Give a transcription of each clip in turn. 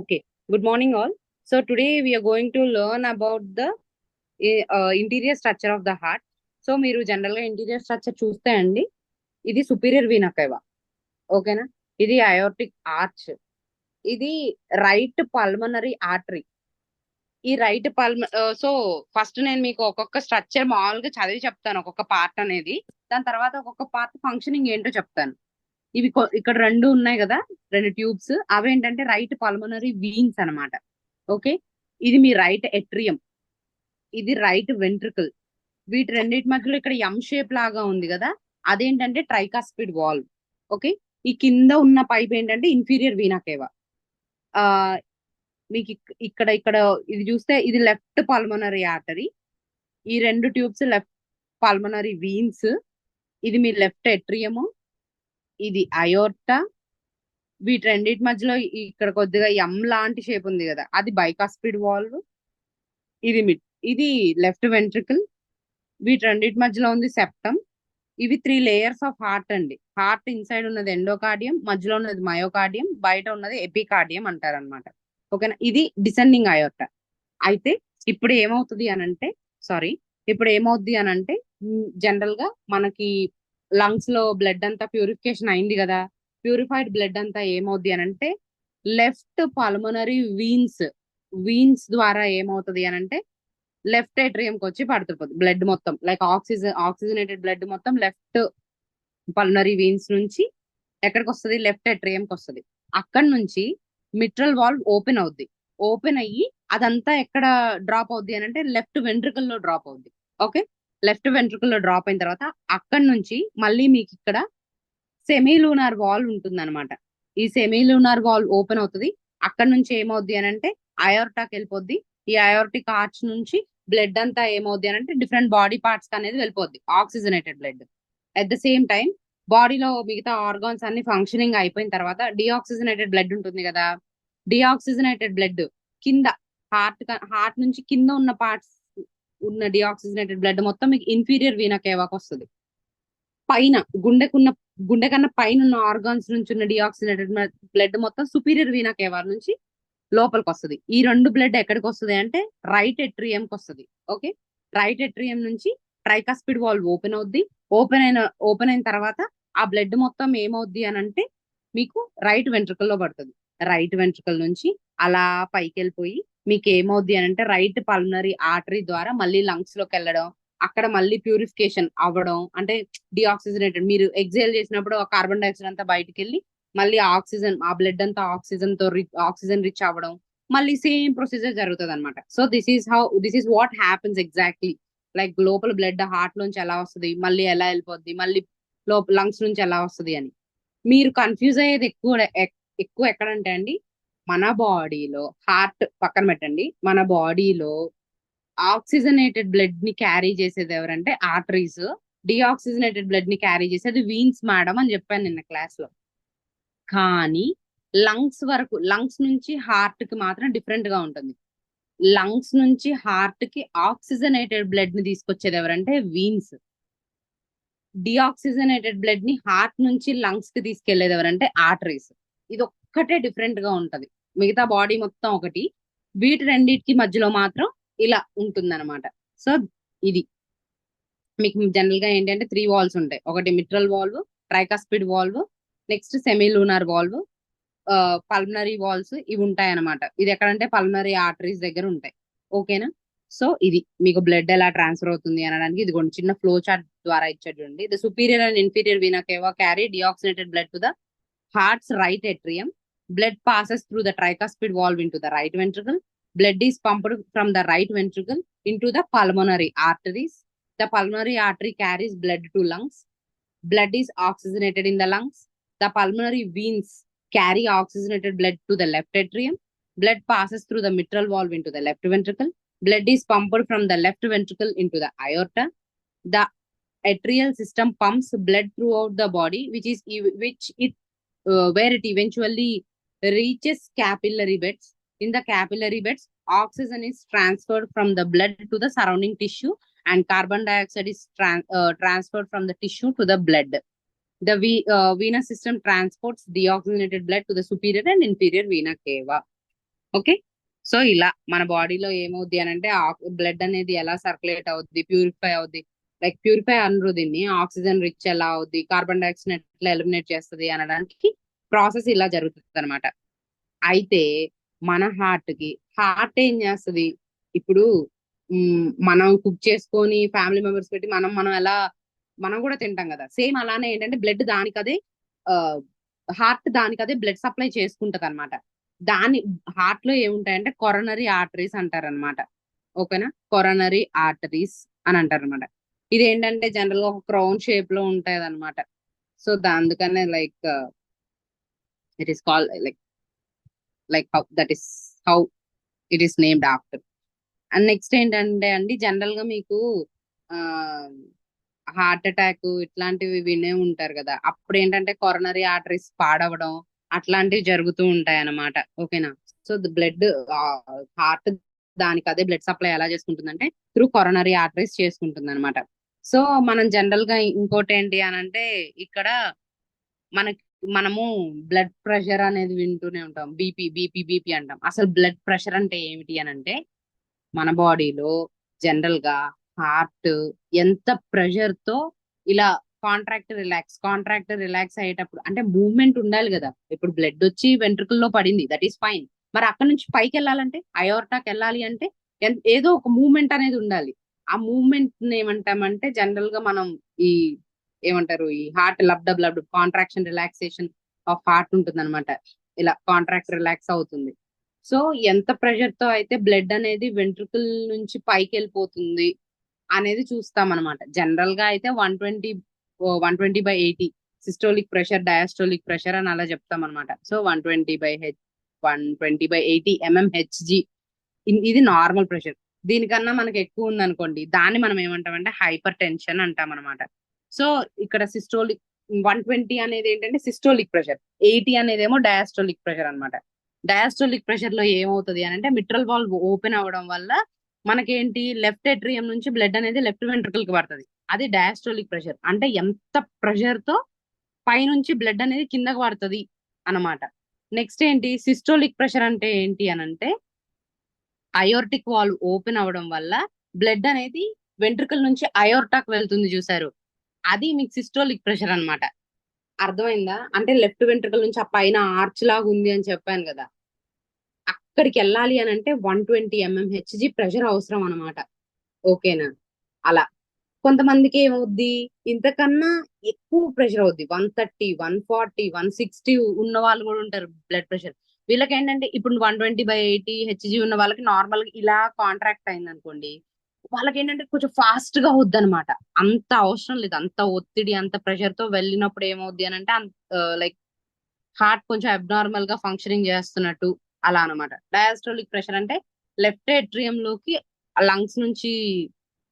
Okay. Good morning, all. So today we are going to learn about the eh, uh, interior structure of the heart. So మీరు జనరల్గా interior structure చూస్తే అండి ఇది superior vena ఓకేనా ఇది aortic arch ఇది right pulmonary artery ఈ right పల్మ so first నేను మీకు ఒక్కొక్క స్ట్రక్చర్ మామూలుగా చదివి చెప్తాను ఒక్కొక్క పార్ట్ అనేది దాని తర్వాత ఒక్కొక్క పార్ట్ ఫంక్షనింగ్ ఏంటో చెప్తాను ఇవి ఇక్కడ రెండు ఉన్నాయి కదా రెండు ట్యూబ్స్. అవేంటంటే రైట్ పల్మనరీ వీన్స్ అన్నమాట. ఓకే? ఇది మీ రైట్ ఎట్రియం. ఇది రైట్ వెంట్రికల్. వీటి రెండింటి మధ్యలో ఇక్కడ ఎం షేప్ లాగా ఉంది కదా అదేంటంటే ట్రైకాస్పిడ్ వాల్వ్. ఓకే? ఈ కింద ఉన్న పైప్ ఏంటంటే ఇన్ఫీరియర్ వీనాకేవా ఆ మీకు ఇక్కడ ఇక్కడ ఇది చూస్తే ఇది లెఫ్ట్ పల్మనరీ ఆర్టరీ. ఈ రెండు ట్యూబ్స్ లెఫ్ట్ పల్మనరీ వీన్స్. ఇది మీ లెఫ్ట్ ఎట్రియము. ఇది అయోర్టా. వీటి రెండింటి మధ్యలో ఇక్కడ కొద్దిగా ఎం లాంటి షేప్ ఉంది కదా అది బైకాస్పిడ్ వాల్వ్ ఇది మిడ్ ఇది లెఫ్ట్ వెంట్రికల్ వీటి రెండింటి మధ్యలో ఉంది సెప్టమ్ ఇవి త్రీ లేయర్స్ ఆఫ్ హార్ట్ అండి. హార్ట్ ఇన్సైడ్ ఉన్నది ఎండోకార్డియం మధ్యలో ఉన్నది మయోకార్డియం బయట ఉన్నది ఎపికార్డియం అంటారు అనమాట ఓకేనా? ఇది డిసెండింగ్ అయోర్ట అయితే ఇప్పుడు ఏమవుతుంది అని అంటే సారీ ఇప్పుడు ఏమవుద్ది అని అంటే జనరల్గా మనకి లంగ్స్లో బ్లడ్ అంతా ప్యూరిఫికేషన్ అయింది కదా. ప్యూరిఫైడ్ బ్లడ్ అంతా ఏమవుద్ది అని అంటే లెఫ్ట్ పల్మనరీ వీన్స్ వీన్స్ ద్వారా ఏమవుతుంది అని అంటే లెఫ్ట్ ఏట్రియం కి వచ్చి పడుతుంది బ్లడ్ మొత్తం. లైక్ ఆక్సిజన్ ఆక్సిజనేటెడ్ బ్లడ్ మొత్తం లెఫ్ట్ పల్మనరీ వీన్స్ నుంచి ఎక్కడికి వస్తుంది? లెఫ్ట్ ఏట్రియం కి వస్తుంది. అక్కడ నుంచి మిట్రల్ వాల్వ్ ఓపెన్ అవుద్ది. ఓపెన్ అయ్యి అదంతా ఎక్కడ డ్రాప్ అవుద్ది అని అంటే లెఫ్ట్ వెంట్రికల్లో డ్రాప్ అవుద్ది. ఓకే లెఫ్ట్ వెంట్రుకల్లో డ్రాప్ అయిన తర్వాత అక్కడ నుంచి మళ్ళీ మీకు ఇక్కడ సెమీలూనార్ వాల్ ఉంటుంది అనమాట ఈ సెమీలూనార్ వాల్ ఓపెన్ అవుతుంది. అక్కడ నుంచి ఏమవుద్ది అని అంటే అయోర్టాకి వెళ్ళిపోద్ది. ఈ అయోర్టిక్ ఆర్చ్ నుంచి బ్లడ్ అంతా ఏమవుద్ది అని అంటే డిఫరెంట్ బాడీ పార్ట్స్ అనేది వెళ్ళిపోద్ది. Oxygenated blood. At the same time బాడీలో మిగతా ఆర్గాన్స్ అన్ని ఫంక్షనింగ్ అయిపోయిన తర్వాత డిఆక్సిజనేటెడ్ బ్లడ్ ఉంటుంది కదా. డిఆక్సిజనేటెడ్ బ్లడ్ కింద హార్ట్ హార్ట్ నుంచి కింద ఉన్న పార్ట్స్ ఉన్న డిఆక్సిజనేటెడ్ బ్లడ్ మొత్తం మీకు ఇన్ఫీరియర్ వీనా కేవాకి వస్తుంది. పైన గుండెకున్న గుండె కన్నా పైన ఉన్న ఆర్గాన్స్ నుంచి ఉన్న డిఆక్సిజనేటెడ్ బ్లడ్ మొత్తం సుపీరియర్ వీనా కేవా నుంచి లోపలికి వస్తుంది ఈ రెండు బ్లడ్ ఎక్కడికి వస్తుంది అంటే రైట్ ఎట్రియంకి వస్తుంది. ఓకే? రైట్ ఎట్రియం నుంచి ట్రైకాస్పిడ్ వాల్వ్ ఓపెన్ అవుద్ది. ఓపెన్ అయిన ఓపెన్ అయిన తర్వాత ఆ బ్లడ్ మొత్తం ఏమవుద్ది అని అంటే మీకు రైట్ వెంట్రుకల్లో పడుతుంది. రైట్ వెంట్రుకల్ నుంచి అలా పైకి వెళ్ళిపోయి మీకు ఏమవుద్ది అని అంటే రైట్ పల్మనరీ ఆర్టరీ ద్వారా మళ్ళీ లంగ్స్లోకి వెళ్ళడం అక్కడ మళ్ళీ ప్యూరిఫికేషన్ అవ్వడం అంటే డిఆక్సిజనేటెడ్ మీరు ఎగ్జైల్ చేసినప్పుడు కార్బన్ డైఆక్సైడ్ అంతా బయటకు వెళ్ళి మళ్ళీ ఆక్సిజన్ ఆ బ్లడ్ అంతా ఆక్సిజన్తో రిచ్ ఆక్సిజన్ రిచ్ అవ్వడం. మళ్ళీ సేమ్ ప్రొసీజర్ జరుగుతుంది అనమాట so this is how this is what happens exactly like లోపల బ్లడ్ హార్ట్ నుంచి ఎలా వస్తుంది మళ్ళీ ఎలా వెళ్ళిపోద్ది మళ్ళీ లోపల లంగ్స్ నుంచి ఎలా వస్తుంది అని. మీరు కన్ఫ్యూజ్ అయ్యేది ఎక్కువ ఎక్కువ ఎక్కడంటే అండి మన బాడీలో హార్ట్ పక్కన పెట్టండి. మన బాడీలో ఆక్సిజనేటెడ్ బ్లడ్ని క్యారీ చేసేది ఎవరంటే ఆర్టరీస్ డిఆక్సిజనేటెడ్ బ్లడ్ని క్యారీ చేసేది వీన్స్ మేడం అని చెప్పాను నిన్న క్లాస్లో. కానీ లంగ్స్ వరకు లంగ్స్ నుంచి హార్ట్కి మాత్రం డిఫరెంట్గా ఉంటుంది. లంగ్స్ నుంచి హార్ట్కి ఆక్సిజనేటెడ్ బ్లడ్ని తీసుకొచ్చేది ఎవరంటే వీన్స్ డిఆక్సిజనేటెడ్ బ్లడ్ని హార్ట్ నుంచి లంగ్స్కి తీసుకెళ్ళేది ఎవరంటే ఆర్టరీస్ ఇది ఒక్కటే డిఫరెంట్గా ఉంటది. మిగతా బాడీ మొత్తం ఒకటి వీటి రెండింటికి మధ్యలో మాత్రం ఇలా ఉంటుంది అనమాట సో ఇది. మీకు జనరల్గా ఏంటంటే త్రీ వాల్స్ ఉంటాయి. ఒకటి mitral valve tricuspid valve next semilunar valve pulmonary valves ఇవి ఉంటాయి అనమాట ఇది ఎక్కడంటే పల్మనరీ ఆర్టరీస్ దగ్గర ఉంటాయి. ఓకేనా? సో ఇది. మీకు బ్లడ్ ఎలా ట్రాన్స్ఫర్ అవుతుంది అనడానికి ఇది కొన్ని చిన్న ఫ్లో చార్ట్ ద్వారా ఇచ్చేటండి the superior and inferior vena cava carry deoxygenated blood to the heart's right atrium. Blood passes through the tricuspid valve into the right ventricle. Blood is pumped from the right ventricle into the pulmonary arteries. The pulmonary artery carries blood to lungs. Blood is oxygenated in the lungs. The pulmonary veins carry oxygenated blood to the left atrium. Blood passes through the mitral valve into the left ventricle. Blood is pumped from the left ventricle into the aorta. The atrial system pumps blood throughout the body, which is which it uh, where it eventually reaches capillary beds. In the capillary beds, oxygen is transferred from the blood to the surrounding tissue and carbon dioxide is tran- uh, transferred from the tissue to the blood. The ve- uh, venous system transports deoxygenated blood to the superior and inferior vena cava. Okay so ఇలా మన బాడీలో ఏమవుద్ది అని అంటే blood అనేది ఎలా circulate అవుద్ది purify అవుద్ది లైక్ ప్యూరిఫై అనరు దీన్ని ఆక్సిజన్ రిచ్ ఎలా అవుద్ది కార్బన్ డైఆక్సైడ్ ఎట్లా ఎలిమినేట్ చేస్తుంది అనడానికి ప్రాసెస్ ఇలా జరుగుతుంది అనమాట అయితే మన హార్ట్కి హార్ట్ ఏం చేస్తుంది? ఇప్పుడు మనం కుక్ చేసుకొని ఫ్యామిలీ మెంబర్స్ పెట్టి మనం మనం ఎలా మనం కూడా తింటాం కదా. సేమ్ అలానే ఏంటంటే బ్లడ్ దానికదే హార్ట్ దానికదే బ్లడ్ సప్లై చేసుకుంటది అనమాట దాని హార్ట్లో ఏముంటాయంటే కొరనరీ ఆర్టరీస్ అంటారు అనమాట ఓకేనా? కొరనరీ ఆర్టరీస్ అని అంటారు అనమాట ఇది ఏంటంటే జనరల్గా ఒక క్రౌన్ షేప్లో ఉంటాయి అనమాట సో అందుకనే like it is call like like how that is how it is named after and next ఏంటంటే అండి జనరల్గా మీకు హార్ట్ అటాక్ ఇట్లాంటివి వినే ఉంటారు కదా. అప్పుడు ఏంటంటే కొరనరీ ఆర్టరీస్ పాడవడం అట్లాంటివి జరుగుతూ ఉంటాయి అన్నమాట ఓకేనా సో బ్లడ్ హార్ట్ దానికి అదే బ్లడ్ సప్లై ఎలా చేసుకుంటుందంటే త్రూ కొరనరీ ఆర్టరీస్ చేసుకుంటుంది అనమాట సో మనం జనరల్గా ఇంకోటి ఏంటి అని అంటే ఇక్కడ మనకి మనము బ్లడ్ ప్రెషర్ అనేది వింటూనే ఉంటాం. బీపీ బీపీ బీపీ అంటాం. అసలు బ్లడ్ ప్రెషర్ అంటే ఏమిటి అని అంటే మన బాడీలో జనరల్గా హార్ట్ ఎంత ప్రెషర్తో ఇలా కాంట్రాక్ట్ రిలాక్స్ కాంట్రాక్ట్ రిలాక్స్ అయ్యేటప్పుడు అంటే మూవ్మెంట్ ఉండాలి కదా. ఇప్పుడు బ్లడ్ వచ్చి వెంట్రుకల్లో పడింది దట్ ఈస్ ఫైన్ మరి అక్కడ నుంచి పైకి వెళ్ళాలంటే అయోర్టాకి వెళ్ళాలి అంటే ఏదో ఒక మూవ్మెంట్ అనేది ఉండాలి. ఆ మూవ్మెంట్ ఏమంటామంటే జనరల్గా మనం ఈ ఏమంటారు? ఈ heart lub dub lub contraction relaxation of heart ఉంటుంది అనమాట ఇలా కాంట్రాక్ట్ రిలాక్స్ అవుతుంది. సో ఎంత ప్రెషర్తో అయితే బ్లడ్ అనేది వెంట్రుకల్ నుంచి పైకి వెళ్ళిపోతుంది అనేది చూస్తాం అనమాట జనరల్గా అయితే one twenty one twenty by eighty systolic pressure diastolic pressure అని అలా చెప్తాం అనమాట so one twenty by H one twenty by eighty mm Hg ఇది నార్మల్ ప్రెషర్ దీనికన్నా మనకి ఎక్కువ ఉంది అనుకోండి దాన్ని మనం ఏమంటామంటే హైపర్ టెన్షన్ అంటాం అనమాట సో ఇక్కడ సిస్టోలిక్ వన్ ట్వంటీ అనేది ఏంటంటే సిస్టోలిక్ ప్రెషర్. ఎయిటీ అనేది ఏమో డయాస్టోలిక్ ప్రెషర్ అన్నమాట. డయాస్టోలిక్ ప్రెషర్లో ఏమవుతుంది అని అంటే మిట్రల్ వాల్వ్ ఓపెన్ అవ్వడం వల్ల మనకేంటి? లెఫ్ట్ ఎట్రియం నుంచి బ్లడ్ అనేది లెఫ్ట్ వెంట్రుకల్కి పడుతుంది. అది డయాస్టోలిక్ ప్రెషర్. అంటే ఎంత ప్రెషర్తో పైనుంచి బ్లడ్ అనేది కిందకి పడుతుంది అన్నమాట. నెక్స్ట్ ఏంటి? సిస్టోలిక్ ప్రెషర్ అంటే ఏంటి అని అంటే అయోర్టిక్ వాల్వ్ ఓపెన్ అవ్వడం వల్ల బ్లడ్ అనేది వెంట్రుకల నుంచి అయోర్టాక్ వెళ్తుంది చూసారు. అది మీకు సిస్టోలిక్ ప్రెషర్ అన్నమాట. అర్థమైందా? అంటే లెఫ్ట్ వెంట్రుకల నుంచి ఆ పైన ఆర్చ్ లాగా ఉంది అని చెప్పాను కదా. అక్కడికి వెళ్ళాలి అని అంటే one twenty MM HG pressure అవసరం అనమాట ఓకేనా? అలా. కొంతమందికి ఏమవుద్ది? ఇంతకన్నా ఎక్కువ ప్రెషర్ అవుద్ది. One thirty one forty one sixty ఉన్న వాళ్ళు కూడా ఉంటారు బ్లడ్ ప్రెషర్. వీళ్ళకి ఏంటంటే ఇప్పుడు one twenty by eighty Hg ఉన్న వాళ్ళకి నార్మల్ ఇలా కాంట్రాక్ట్ అయింది అనుకోండి వాళ్ళకి ఏంటంటే కొంచెం ఫాస్ట్గా వద్దనమాట అనమాట అంత అవసరం లేదు. అంత ఒత్తిడి అంత ప్రెషర్తో వెళ్ళినప్పుడు ఏమవుద్ది అని అంటే లైక్ హార్ట్ కొంచెం అబ్నార్మల్గా ఫంక్షనింగ్ చేస్తున్నట్టు అలా అనమాట డయాస్ట్రోలిక్ ప్రెషర్ అంటే లెఫ్ట్ ఏట్రియం లోకి లంగ్స్ నుంచి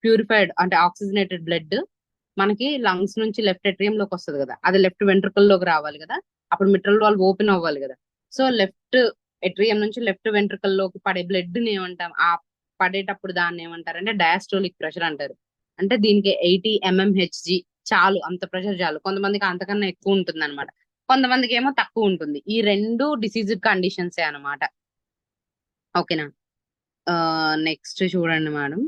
ప్యూరిఫైడ్ అంటే ఆక్సిజనేటెడ్ బ్లడ్ మనకి లంగ్స్ నుంచి లెఫ్ట్ ఏట్రియం లోకి వస్తుంది కదా. అది లెఫ్ట్ వెంట్రుకల్లోకి రావాలి కదా. అప్పుడు మిట్రల్ వాళ్ళు ఓపెన్ అవ్వాలి కదా. సో లెఫ్ట్ ఎట్రియం నుంచి లెఫ్ట్ వెంట్రుకల్లోకి పడే బ్లడ్ని ఏమంటాం? ఆ పడేటప్పుడు దాన్ని ఏమంటారు అంటే డయాస్ట్రోలిక్ ప్రెషర్ అంటారు. అంటే దీనికి ఎయిటీ ఎంఎంహెచ్జి చాలు అంత ప్రెషర్ చాలు. కొంతమందికి అంతకన్నా ఎక్కువ ఉంటుంది అనమాట కొంతమందికి ఏమో తక్కువ ఉంటుంది. ఈ రెండు డిసీజ్ కండిషన్సే అనమాట ఓకేనా? నెక్స్ట్ చూడండి మేడం.